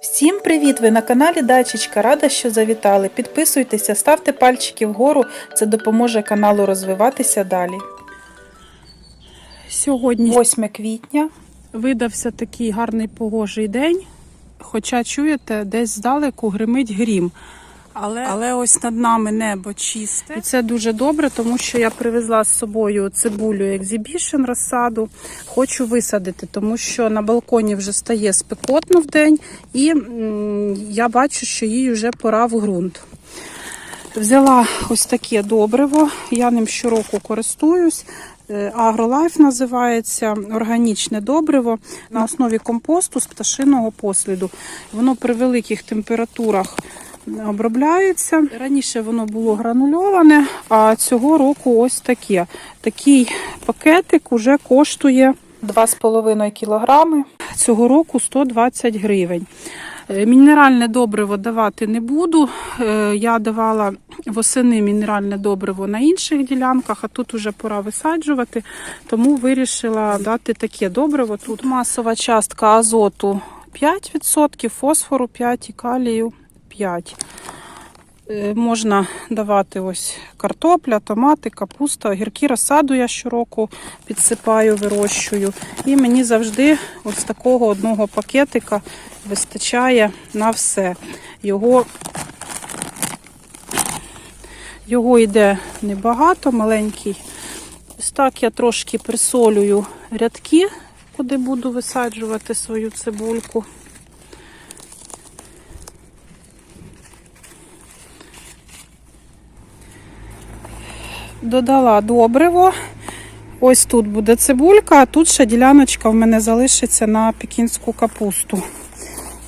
Всім привіт! Ви на каналі Дачечка. Рада, що завітали. Підписуйтеся, ставте пальчики вгору, це допоможе каналу розвиватися далі. Сьогодні 8 квітня. видався такий гарний погожий день. Хоча чуєте, десь здалеку гримить грім. Але, але ось над нами небо чисте. І це дуже добре, тому що я привезла з собою цибулю Exhibition розсаду. Хочу висадити, тому що на балконі вже стає спекотно в день, і я бачу, що їй вже пора в ґрунт. Взяла ось таке добриво, я ним щороку користуюсь. Е, AgroLife називається органічне добриво на основі компосту з пташиного посліду. Воно при великих температурах обробляється. Раніше воно було гранульоване, а цього року ось таке. Такий пакетик уже коштує 2,5 кілограми. цього року 120 гривень. Е, Мінеральне добриво давати не буду. Е, Я давала восени мінеральне добриво на інших ділянках, а тут вже пора висаджувати, тому вирішила дати таке добриво. Тут масова частка азоту 5%, фосфору 5% і калію 5%. Е, Можна давати ось картопля, томати, капуста, огірки, розсаду я щороку підсипаю, вирощую. І мені завжди ось такого одного пакетика вистачає на все. Його, його йде небагато, маленький. Ось так я трошки присолюю рядки, куди буду висаджувати свою цибульку. Додала добриво. Ось тут буде цибулька, а тут ще діляночка в мене залишиться на пекінську капусту.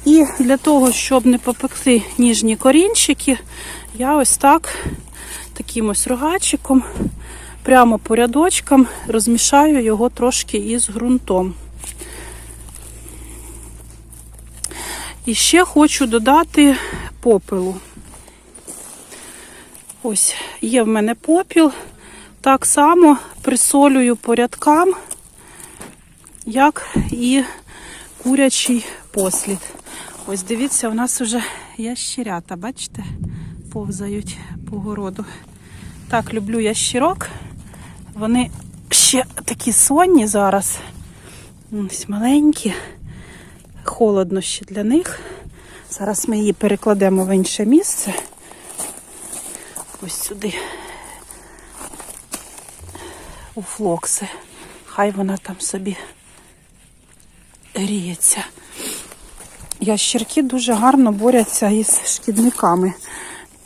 І для того, щоб не попекти ніжні корінчики, я ось так, таким ось рогачиком, прямо по рядочкам розмішаю його трошки із ґрунтом. І ще хочу додати попелу. Ось є в мене попіл. Так само присолюю по рядкам, як і курячий послід. Ось дивіться, у нас вже ящерята, бачите, повзають по городу. Так, люблю ящірок. Вони ще такі сонні зараз. Ось маленькі. Холодно ще для них. Зараз ми її перекладемо в інше місце. Ось сюди. У флокси. Хай вона там собі гріється. Ящерки дуже гарно борються із шкідниками.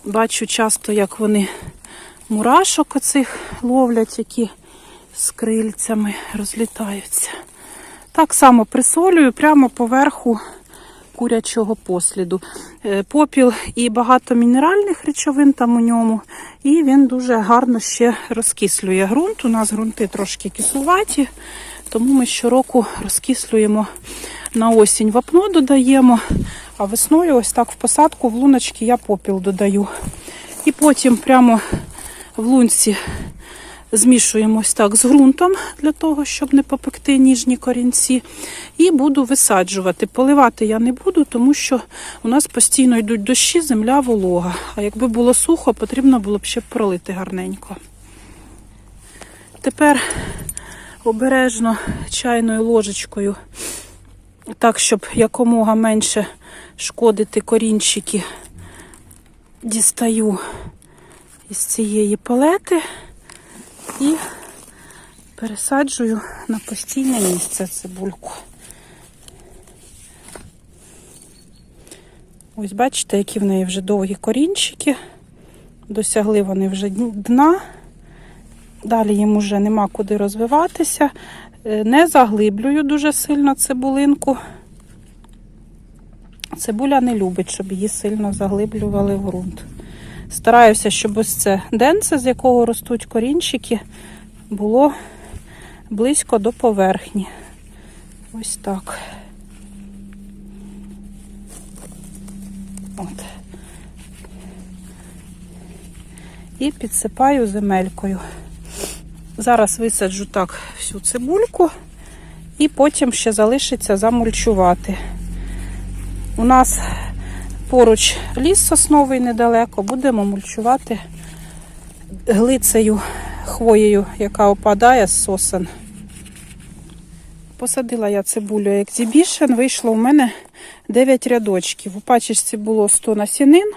Бачу часто, як вони мурашок оцих ловлять, які з крильцями розлітаються. Так само присолюю прямо поверху курячого посліду. Е, Попіл і багато мінеральних речовин там у ньому, і він дуже гарно ще розкислює ґрунт. У нас ґрунти трошки кислуваті, тому ми щороку розкислюємо на осінь вапно додаємо, а весною ось так в посадку в луночки я попіл додаю. І потім прямо в лунці змішуємо ось так з ґрунтом для того, щоб не попекти ніжні корінці. І буду висаджувати. Поливати я не буду, тому що у нас постійно йдуть дощі, земля волога. А якби було сухо, потрібно було б ще пролити гарненько. Тепер обережно чайною ложечкою, так, щоб якомога менше шкодити корінчики, дістаю із цієї палети і пересаджую на постійне місце цибульку. Ось бачите, які в неї вже довгі корінчики. Досягли вони вже дна. Далі їм вже нема куди розвиватися. Е, Не заглиблюю дуже сильно цибулинку. Цибуля не любить, щоб її сильно заглиблювали в ґрунт. Стараюся, щоб ось це денце, з якого ростуть корінчики, було близько до поверхні. Ось так. От. І підсипаю земелькою. Зараз висаджу так всю цибульку і потім ще залишиться замульчувати. У нас поруч ліс сосновий недалеко, будемо мульчувати глицею, хвоєю, яка опадає з сосен. Посадила я цибулю Exhibition, вийшло у мене 9 рядочків. У пачечці було 100 насінин,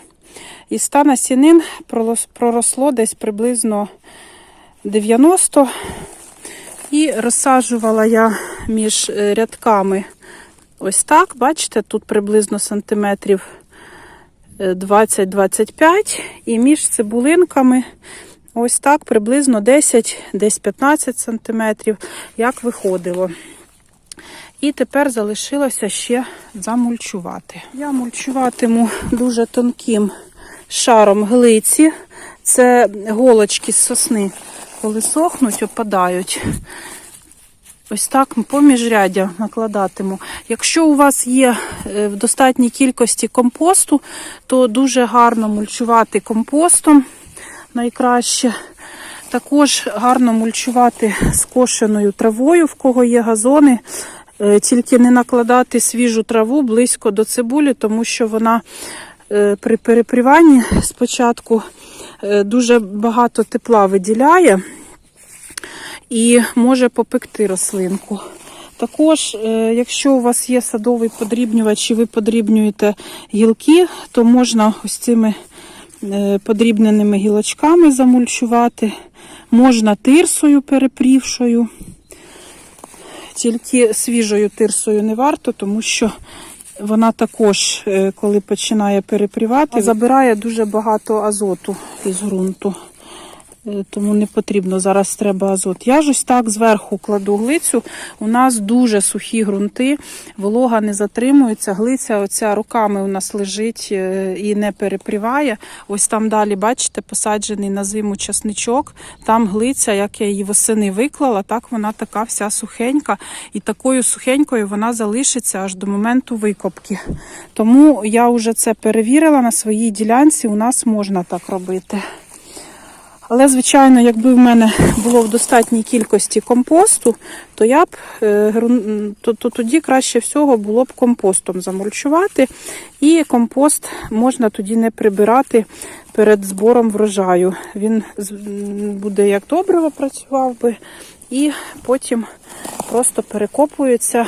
і 100 насінин проросло десь приблизно 90. І розсаджувала я між е, рядками ось так. Бачите, тут приблизно сантиметрів 20-25. І між цибулинками ось так приблизно 10, десь 15 сантиметрів, як виходило. І тепер залишилося ще замульчувати. Я мульчуватиму дуже тонким шаром глиці. Це голочки з сосни, коли сохнуть, опадають. Ось так по міжряддя накладатиму. Якщо у вас є е, в достатній кількості компосту, то дуже гарно мульчувати компостом найкраще. Також гарно мульчувати скошеною травою, в кого є газони. Е, Тільки не накладати свіжу траву близько до цибулі, тому що вона е, при перепріванні спочатку дуже багато тепла виділяє і може попекти рослинку. Також, е, якщо у вас є садовий подрібнювач і ви подрібнюєте гілки, то можна ось цими е, подрібненими гілочками замульчувати, можна тирсою перепрівшою. Тільки свіжою тирсою не варто, тому що вона також, е, коли починає перепрівати, забирає дуже багато азоту із ґрунту. Е, Тому не потрібно зараз треба азот. Я ж ось так зверху кладу глицю. У нас дуже сухі ґрунти, волога не затримується. Глиця оця руками у нас лежить е, і не перепріває. Ось там далі, бачите, посаджений на зиму часничок. Там глиця, як я її восени виклала, так вона така вся сухенька. І такою сухенькою вона залишиться аж до моменту викопки. Тому я вже це перевірила на своїй ділянці. У нас можна так робити. Але, звичайно, якби в мене було в достатній кількості компосту, то я б е, то, то тоді краще всього було б компостом замульчувати. І компост можна тоді не прибирати перед збором врожаю. Він буде як добриво працював би, і потім просто перекопується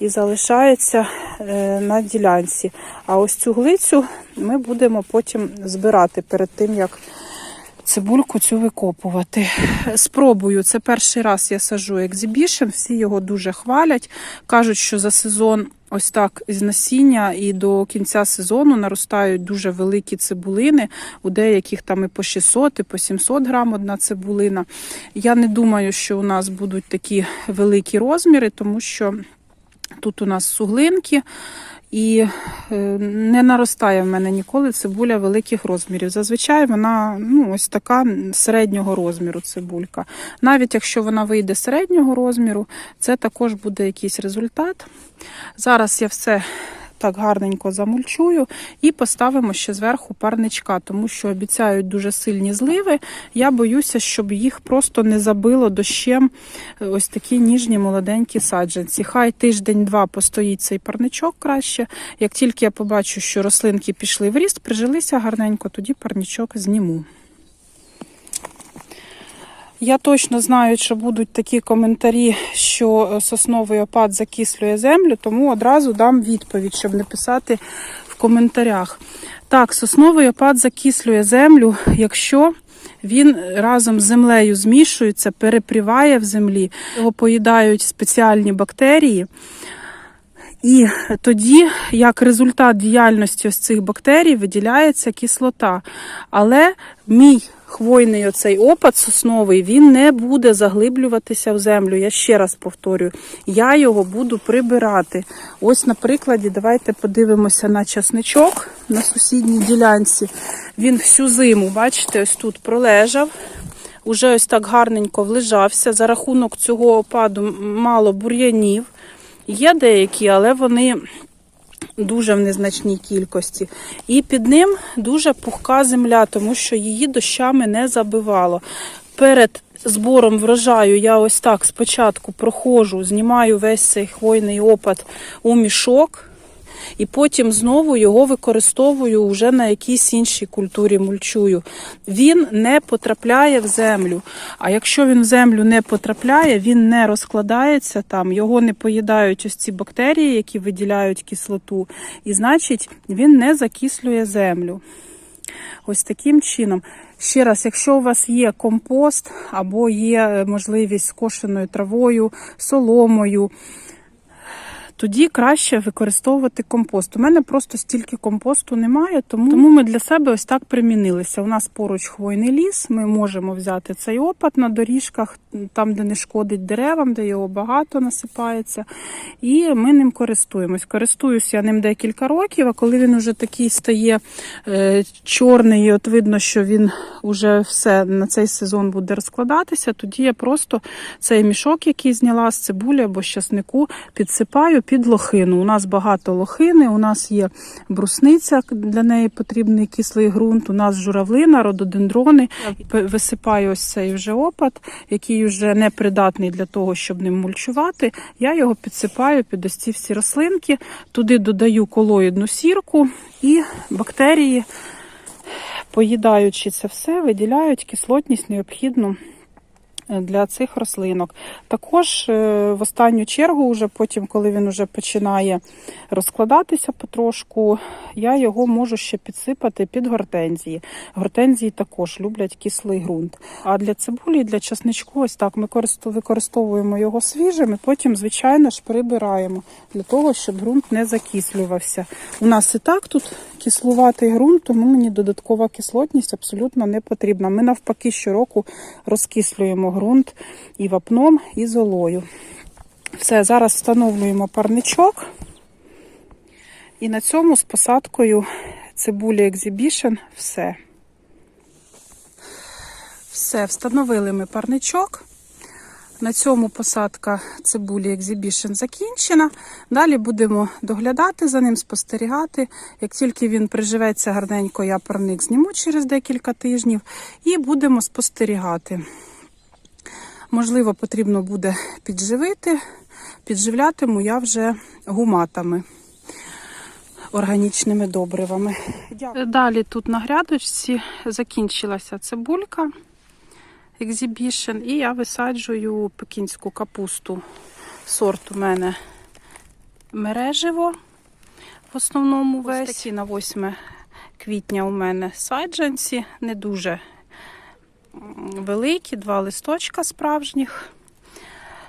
і залишається е, на ділянці. А ось цю глицю ми будемо потім збирати перед тим, як цибульку цю викопувати. Спробую, це перший раз я сажу екзибішн, всі його дуже хвалять. Кажуть, що за сезон ось так із насіння і до кінця сезону наростають дуже великі цибулини, у деяких там і по 600, і по 700 грам одна цибулина. Я не думаю, що у нас будуть такі великі розміри, тому що тут у нас суглинки. І е, не наростає в мене ніколи цибуля великих розмірів. Зазвичай вона ну, ось така середнього розміру цибулька. Навіть якщо вона вийде середнього розміру, це також буде якийсь результат. Зараз я все так гарненько замульчую і поставимо ще зверху парничка, тому що обіцяють дуже сильні зливи. Я боюся, щоб їх просто не забило дощем е, ось такі ніжні молоденькі саджанці. Хай тиждень-два постоїть цей парничок краще. Як тільки я побачу, що рослинки пішли в ріст, прижилися гарненько, тоді парничок зніму. Я точно знаю, що будуть такі коментарі, що е, сосновий опад закислює землю, тому одразу дам відповідь, щоб не писати в коментарях. Так, сосновий опад закислює землю, якщо він разом з землею змішується, перепріває в землі, його поїдають спеціальні бактерії. І тоді, як результат діяльності ось цих бактерій, виділяється кислота. Але мій хвойний оцей опад сосновий, він не буде заглиблюватися в землю. Я ще раз повторюю, я його буду прибирати. Ось на прикладі, давайте подивимося на часничок на сусідній ділянці. Він всю зиму, бачите, ось тут пролежав. Уже ось так гарненько влежався. За рахунок цього опаду мало бур'янів. Є деякі, але вони дуже в незначній кількості. І під ним дуже пухка земля, тому що її дощами не забивало. Перед збором врожаю я ось так спочатку проходжу, знімаю весь цей хвойний опад у мішок. І потім знову його використовую вже на якійсь іншій культурі мульчую. Він не потрапляє в землю. А якщо він в землю не потрапляє, він не розкладається там, його не поїдають ось ці бактерії, які виділяють кислоту, і значить він не закислює землю. Ось таким чином. Ще раз, якщо у вас є компост або є е, можливість з кошеною травою, соломою, тоді краще використовувати компост. У мене просто стільки компосту немає, тому, тому ми для себе ось так примінилися. У нас поруч хвойний ліс, ми можемо взяти цей опад на доріжках, там, де не шкодить деревам, де його багато насипається. І ми ним користуємось. Користуюся я ним декілька років, а коли він вже такий стає е, чорний, і от видно, що він вже все на цей сезон буде розкладатися, тоді я просто цей мішок, який зняла з цибулі або з часнику, підсипаю під лохину. У нас багато лохини, у нас є брусниця, для неї потрібний кислий ґрунт, у нас журавлина, рододендрони. Я Висипаю ось цей вже опад, який вже не придатний для того, щоб ним мульчувати. Я його підсипаю під ось ці всі рослинки, туди додаю колоїдну сірку і бактерії, поїдаючи це все, виділяють кислотність необхідну для цих рослинок. Також е, в останню чергу, вже потім, коли він вже починає розкладатися потрошку, я його можу ще підсипати під гортензії. Гортензії також люблять кислий ґрунт. А для цибулі, і для часничку, ось так ми використовуємо його свіжим і потім, звичайно ж, прибираємо для того, щоб ґрунт не закислювався. У нас і так тут кислуватий ґрунт, тому мені додаткова кислотність абсолютно не потрібна. Ми навпаки щороку розкислюємо ґрунт і вапном, і золою. Все, зараз встановлюємо парничок. І на цьому з посадкою цибулі Exhibition все. Все, встановили ми парничок. На цьому посадка цибулі Exhibition закінчена. Далі будемо доглядати за ним, спостерігати. Як тільки він приживеться гарненько, я парник зніму через декілька тижнів і будемо спостерігати. Можливо, потрібно буде підживити. Підживлятиму я вже гуматами, органічними добривами. Далі тут на грядочці закінчилася цибулька. Exhibition, і я висаджую пекінську капусту. Сорт у мене мереживо. В основному весь. Такі на 8 квітня у мене саджанці, не дуже великі, два листочка справжніх.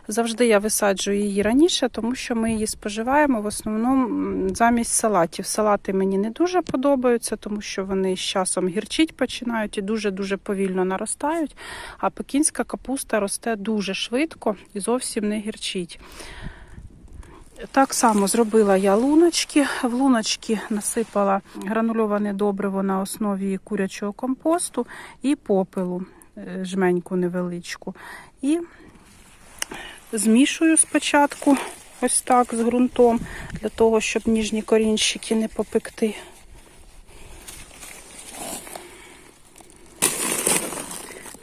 Завжди я висаджую її раніше, тому що ми її споживаємо в основному замість салатів. Салати мені не дуже подобаються, тому що вони з часом гірчить починають і дуже-дуже повільно наростають. А пекінська капуста росте дуже швидко і зовсім не гірчить. Так само зробила я луночки. В луночки насипала гранульоване добриво на основі курячого компосту і попелу, е, жменьку невеличку. І змішую спочатку ось так з ґрунтом, для того, щоб ніжні корінчики не попекти.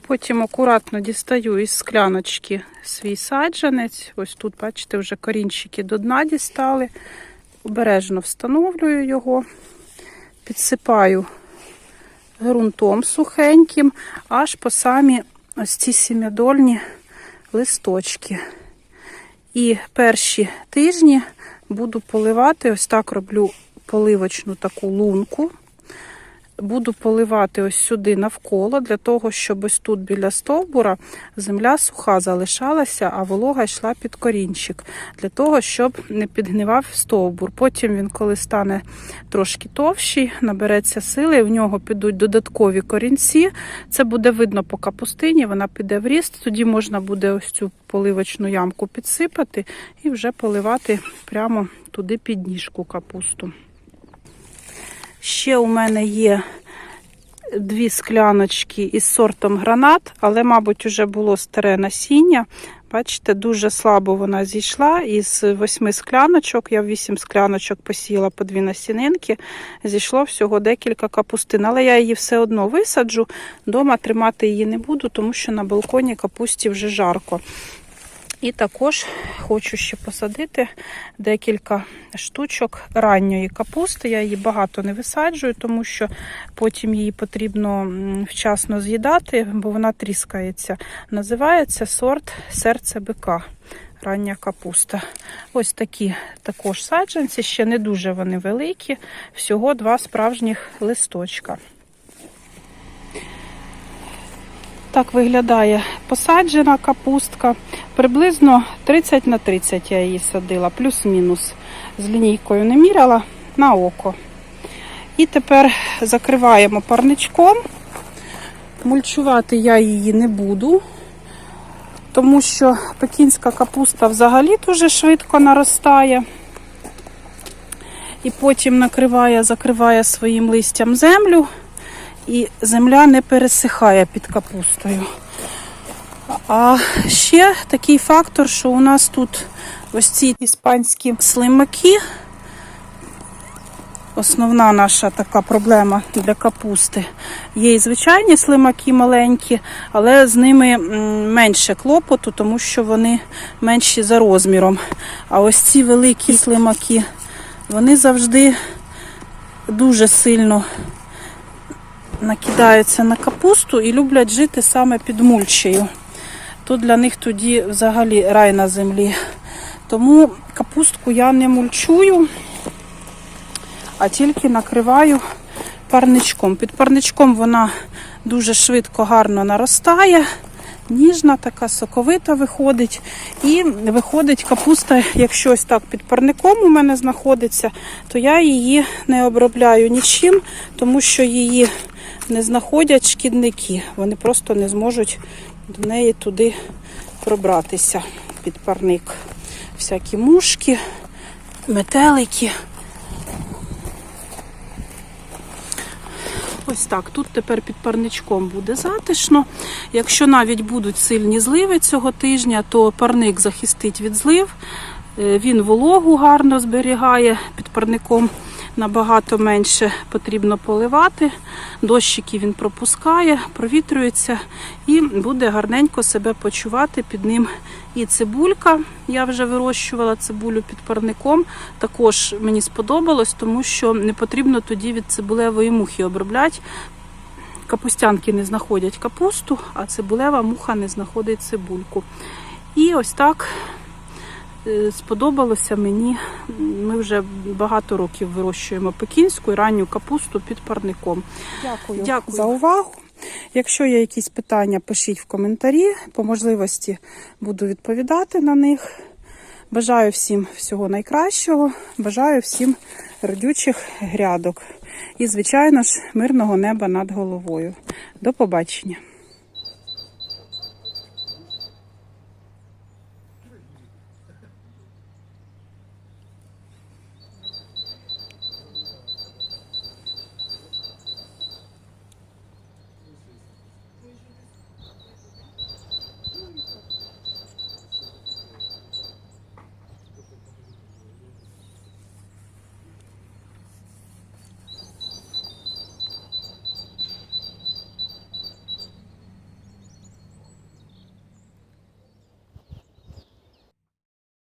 Потім акуратно дістаю із скляночки свій саджанець. Ось тут, бачите, вже корінчики до дна дістали. Обережно встановлюю його, підсипаю ґрунтом сухеньким, аж по самі ось ці сім'ядольні листочки. І перші тижні буду поливати, ось так роблю поливочну таку лунку. Буду поливати ось сюди навколо, для того, щоб ось тут біля стовбура земля суха залишалася, а волога йшла під корінчик, для того, щоб не підгнивав стовбур. Потім він, коли стане трошки товщий, набереться сили, в нього підуть додаткові корінці. Це буде видно по капустині, вона піде в ріст, тоді можна буде ось цю поливочну ямку підсипати і вже поливати прямо туди під ніжку капусту. Ще у мене є дві скляночки із сортом гранат, але, мабуть, вже було старе насіння. Бачите, дуже слабо вона зійшла. Із восьми скляночок, я вісім скляночок посіяла по дві насінинки, зійшло всього декілька капустин. Але я її все одно висаджу. Дома тримати її не буду, тому що на балконі капусті вже жарко. І також хочу ще посадити декілька штучок ранньої капусти. Я її багато не висаджую, тому що потім її потрібно вчасно з'їдати, бо вона тріскається. Називається сорт серце бика. Рання капуста. Ось такі також саджанці, ще не дуже вони великі, всього два справжніх листочка. Так виглядає посаджена капустка. Приблизно 30 на 30 я її садила, плюс-мінус. З лінійкою не міряла на око. І тепер закриваємо парничком. Мульчувати я її не буду, тому що пекінська капуста взагалі дуже швидко наростає. І потім накриває, закриває своїм листям землю і земля не пересихає під капустою. А ще такий фактор, що у нас тут ось ці іспанські слимаки. Основна наша така проблема для капусти. Є і звичайні слимаки маленькі, але з ними менше клопоту, тому що вони менші за розміром. А ось ці великі слимаки, вони завжди дуже сильно накидаються на капусту і люблять жити саме під мульчею. То для них тоді взагалі рай на землі. Тому капустку я не мульчую, а тільки накриваю парничком. Під парничком вона дуже швидко, гарно наростає. Ніжна, така соковита виходить. І виходить капуста, якщо ось так під парником у мене знаходиться, то я її не обробляю нічим, тому що її не знаходять шкідники. Вони просто не зможуть до неї туди пробратися під парник. Всякі мушки, метелики. Ось так. Тут тепер під парничком буде затишно. Якщо навіть будуть сильні зливи цього тижня, то парник захистить від злив. Е, Він вологу гарно зберігає під парником. Набагато менше потрібно поливати. Дощики він пропускає, провітрюється і буде гарненько себе почувати під ним. І цибулька. Я вже вирощувала цибулю під парником. Також мені сподобалось, тому що не потрібно тоді від цибулевої мухи обробляти. Капустянки не знаходять капусту, а цибулева муха не знаходить цибульку. І ось так сподобалося мені. Ми вже багато років вирощуємо пекінську і ранню капусту під парником. Дякую, Дякую. за увагу. Якщо є якісь питання, пишіть в коментарі. По можливості буду відповідати на них. Бажаю всім всього найкращого. Бажаю всім родючих грядок. І, звичайно ж, мирного неба над головою. До побачення!